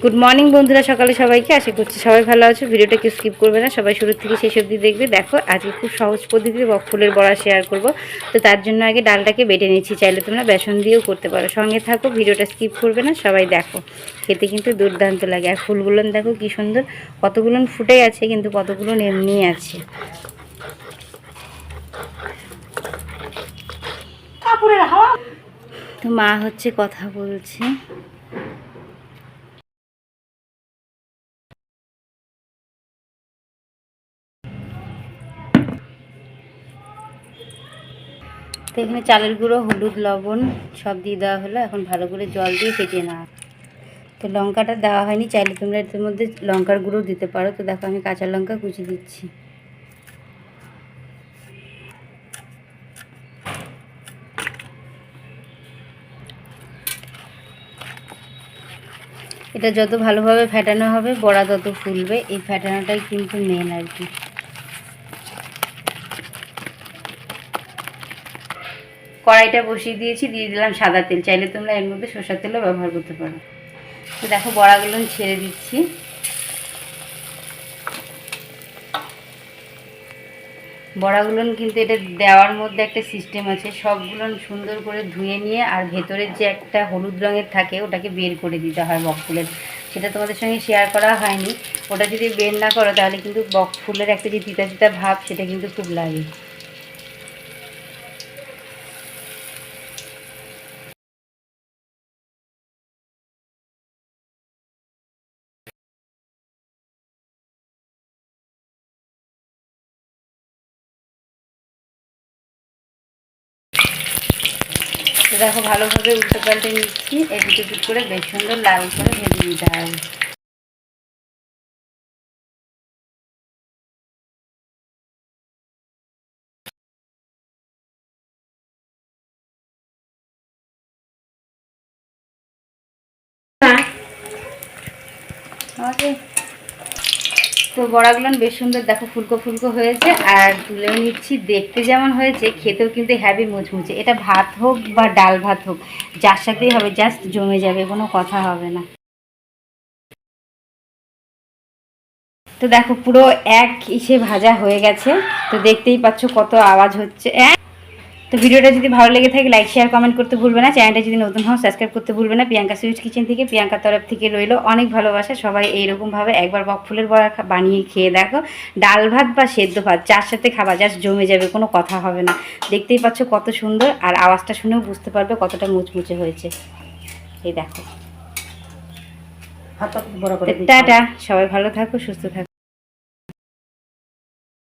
Good morning বন্ধুরা সকালে সবাইকে। আশা করছি সবাই ভালো আছো। ভিডিওটা কেউ স্কিপ করবে না। সবাই শুরু থেকে শেষ অবধি দেখবে। দেখো আজকে খুব সহজ পদ্ধতিতে ফুলের বড়া শেয়ার করব। তো তার জন্য আগে ডালটাকে বেটে নিচ্ছি। চাইলে তোমরা বেসন দিয়েও করতে পারো। সঙ্গে থাকো ভিডিওটা স্কিপ করবে না। সবাই দেখো। খেতে কিন্তু দুর্দান্ত লাগে। আর ফুলগুলো দেখো কি সুন্দর। কতগুলো ফুটে আছে কিন্তু কতগুলো এমনি আছে। তো মা হচ্ছে কথা বলছে। তো এখানে চালের গুঁড়ো, হলুদ, লবণ সব দিয়ে দেওয়া হলো। এখন ভালো করে জল দিয়ে ফেটিয়ে নেওয়া তো লঙ্কাটা দেওয়া হয়নি, চাইলে তোমরা এর মধ্যে লঙ্কার গুঁড়ো দিতে পারো। তো দেখো আমি কাঁচা লঙ্কা কুচি দিচ্ছি। এটা যত ভালোভাবে ফেটানো হবে, বড়া তত ফুলবে। এই ফেটানোটাই কিন্তু মেন আর কি। কড়াইটা বসিয়ে দিয়েছি, দিয়ে দিলাম সাদা তেল। চাইলে তোমরা এর মধ্যে সরষের তেলও ব্যবহার করতে পারো। দেখো, বড়াগুলো ছেড়ে দিচ্ছি। বড়াগুলো কিন্তু এটা দেওয়ার মধ্যে একটা সিস্টেম আছে। সবগুলো সুন্দর করে ধুয়ে নিয়ে আর ভেতরের যে একটা হলুদ রঙের থাকে, ওটাকে বের করে দিতে হয় বকফুলের সেটা তোমাদের সঙ্গে শেয়ার করা হয়নি। ওটা যদি বের না করো, তাহলে কিন্তু বকফুলের একটা যে তিতা তিতা ভাব, সেটা কিন্তু খুব লাগে। তো দেখো ভালোভাবে উল্টো পাল্টে নিচ্ছি। এদিক এদিক করে বেশ সুন্দর লাল করে ভেজে নিতে হবে আমাকে তো বড়াগুলো বেশ সুন্দর দেখো, ফুলকো ফুলকো হয়েছে, আর তুলেও নিচ্ছি, দেখতে যেমন হয়েছে, খেতেও কিন্তু হ্যাভি মুচমুচে। এটা ভাত হোক বা ডাল ভাত হোক, যার সাথেই হবে জাস্ট জমে যাবে, কোনো কথা হবে না। তো দেখো, পুরো এক ইসে ভাজা হয়ে গেছে, তো দেখতেই পাচ্ছ কত আওয়াজ হচ্ছে। এক তো ভিডিওটা যদি ভালো লেগে থাকে লাইক শেয়ার কমেন্ট করতে ভুলবে না। চ্যানেলটা যদি নতুন হও সাবস্ক্রাইব করতে ভুলবে না। প্রিয়াঙ্কা সুইচ কিচেন থেকে প্রিয়াঙ্কার তরফ থেকে রইল অনেক ভালোবাসা। সবাই এইরকমভাবে একবার বকফুলের বড়া বানিয়ে খেয়ে দেখো। ডাল ভাত বা সেদ্ধ ভাত যার সাথে খাবার জাস্ট জমে যাবে কোনো কথা হবে না। দেখতেই পাচ্ছ কত সুন্দর আর আওয়াজটা শুনেও বুঝতে পারবে কতটা মুচমুচে হয়েছে। এই দেখো। টাটা সবাই ভালো থাকো সুস্থ থাকো।